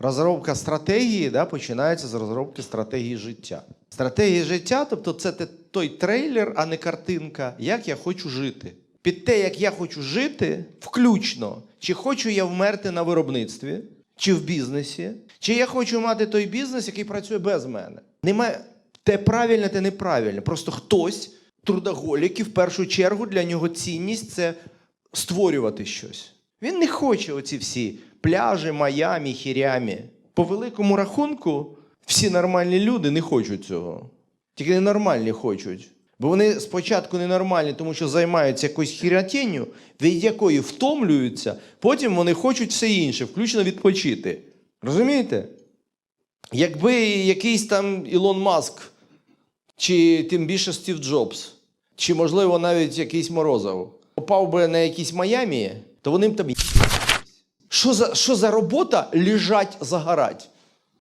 Розробка стратегії да, починається з розробки стратегії життя. Стратегія життя, тобто це той трейлер, а не картинка, як я хочу жити. Під те, як я хочу жити, включно, чи хочу я вмерти на виробництві, чи в бізнесі, чи я хочу мати той бізнес, який працює без мене. Немає те правильне, те неправильне. Просто хтось, трудоголік, і в першу чергу для нього цінність це створювати щось. Він не хоче оці всі пляжі, Майамі, хірямі. По великому рахунку, всі нормальні люди не хочуть цього. Тільки ненормальні хочуть. Бо вони спочатку ненормальні, тому що займаються якоюсь хірятінню, від якої втомлюються, потім вони хочуть все інше, включно відпочити. Розумієте? Якби якийсь там Ілон Маск, чи тим більше Стів Джобс, чи, можливо, навіть якийсь Морозов, попав би на якісь Майамі, то вони б там. Що за, що за робота лежать загорать?